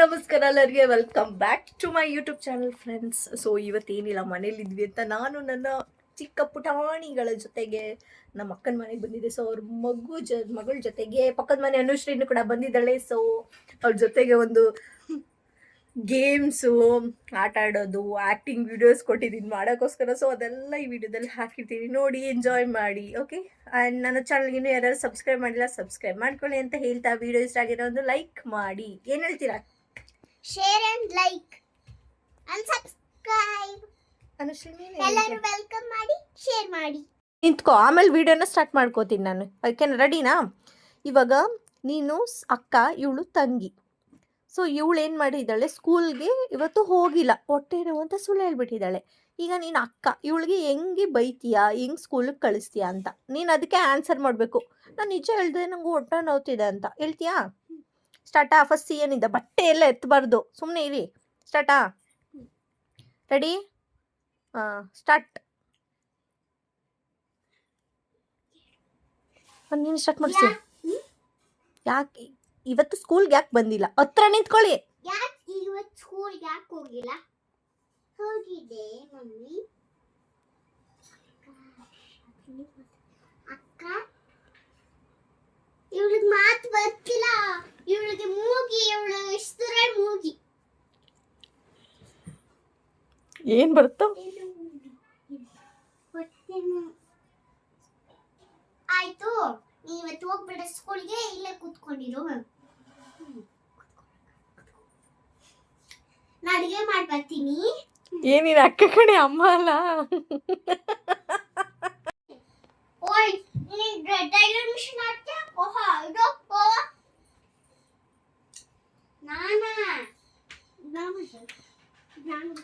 ನಮಸ್ಕಾರ ಎಲ್ಲರಿಗೆ. Welcome back to my YouTube channel friends so ಇವತ್ತೇನಿಲ್ಲ, ಮನೇಲಿದ್ವಿ ಅಂತ ನಾನು ನನ್ನ ಚಿಕ್ಕ ಪುಟಾಣಿಗಳ ಜೊತೆಗೆ, ನಮ್ಮ ಅಕ್ಕನ ಮನೆಗೆ ಬಂದಿದ್ದೆ. ಸೊ ಅವ್ರ ಮಗು ಜ, ಮಗಳ ಜೊತೆಗೆ, ಪಕ್ಕದ ಮನೆ ಅನುಶ್ರೀನು ಕೂಡ ಬಂದಿದ್ದಾಳೆ. ಸೊ ಅವ್ರ ಜೊತೆಗೆ ಒಂದು ಗೇಮ್ಸು ಆಟ ಆಡೋದು ಆ್ಯಕ್ಟಿಂಗ್ ವಿಡಿಯೋಸ್ ಕೊಟ್ಟಿದ್ದೀನಿ ಮಾಡೋಕ್ಕೋಸ್ಕರ. ಸೊ ಅದೆಲ್ಲ ಈ ವಿಡಿಯೋದಲ್ಲಿ ಹಾಕಿರ್ತೀನಿ. ನೋಡಿ ಎಂಜಾಯ್ ಮಾಡಿ ಓಕೆ ಆ್ಯಂಡ್ ನನ್ನ ಚಾನಲ್ಗಿನ್ನೂ ಯಾರು ಸಬ್ಸ್ಕ್ರೈಬ್ ಮಾಡಿಲ್ಲ ಸಬ್ಸ್ಕ್ರೈಬ್ ಮಾಡ್ಕೊಳ್ಳಿ ಅಂತ ಹೇಳ್ತಾ. ವಿಡಿಯೋ ಇಷ್ಟ ಆಗಿರೋ ಒಂದು ಲೈಕ್ ಮಾಡಿ. ಏನು ಹೇಳ್ತೀರಾ? Share and like and subscribe Anushree ಎಲ್ಲರೂ? ವೆಲ್ಕಮ್ ಮಾಡಿ ಶೇರ್ ಮಾಡಿ. ನಿಂತ್ಕೋ ಆಮೇಲೆ ವಿಡಿಯೋನ ಸ್ಟಾರ್ಟ್ ಮಾಡ್ಕೋತೀನಿ ನಾನು. ಅದಕ್ಕೆ ರೆಡಿನಾ ಇವಾಗ ನೀನು ಅಕ್ಕ ಇವಳು ತಂಗಿ. ಸೊ ಇವಳು ಏನು ಮಾಡಿದ್ದಾಳೆ? ಸ್ಕೂಲ್ಗೆ ಇವತ್ತು ಹೋಗಿಲ್ಲ. ಹೊಟ್ಟೆ ನೋವು ಅಂತ ಸುಳ್ಳು ಹೇಳ್ಬಿಟ್ಟಿದ್ದಾಳೆ. ಈಗ ನೀನು ಅಕ್ಕ ಇವಳಿಗೆ ಹೆಂಗೆ ಬೈತೀಯಾ? ಹೆಂಗೆ ಸ್ಕೂಲಿಗೆ ಕಳಿಸ್ತೀಯಾ ಅಂತ? ನೀನು ಅದಕ್ಕೆ ಆನ್ಸರ್ ಮಾಡಬೇಕು. ನಾನು ನಿಜ ಹೇಳ್ದೆ ನಂಗೆ ಹೊಟ್ಟೆ ನೋವ್ತಿದೆ ಅಂತ. ಹೇಳ್ತೀಯಾ? ಸ್ಟಾರ್ಟಾ ಫಸ್ಟ್ ಏನಿದೆ ಬಟ್ಟೆ ಎಲ್ಲ ಎತ್ತಬಾರ್ದು ಸುಮ್ಮನೆ ಇರಿ ಸ್ಟಾರ್ಟಾ ರೆಡಿ ಸ್ಟಾರ್ಟ್ ನೀನು ಸ್ಟಾರ್ಟ್ ಮಾಡಿಸಿ ಯಾಕೆ ಇವತ್ತು ಸ್ಕೂಲ್ಗೆ ಯಾಕೆ ಬಂದಿಲ್ಲ ಹತ್ರ ನಿಂತ್ಕೊಳ್ಳಿ ಯಾಕೆ ಯಾಕೆ ಹೋಗಿಲ್ಲ ಅಕ್ಕ ಇವಳಿಗೆ ಮಾತು ಬರ್ತಿಲ್ಲ ಇವಳಿಗೆ ಮೂಗಿ ಇವಳು ಇಷ್ಟರ ಮೂಗಿ. ಏನ್ ಬರುತ್ತೋ. ಆಯ್ತು ನೀವತ್ತು ಇವತ್ತು ಹೋಗ್ಬೇಡ ಸ್ಕೂಲ್ಗೆ ಇಲ್ಲೇ ಕೂತ್ಕೊಂಡಿರು. ನಾ ಅಡಿಗೆ ಮಾಡಿ ಬರ್ತೀನಿ. ಏನಿನ ಅಕ್ಕ ಕಡೆ ಅಮ್ಮ ಅಲ್ಲ? ಓಯ್ ನೀನ್ ಟೈಲರ್ ಮಿಷನ್ ಹಾಕ್ತೀಯ? ಓಹೋ ಇದು jangan.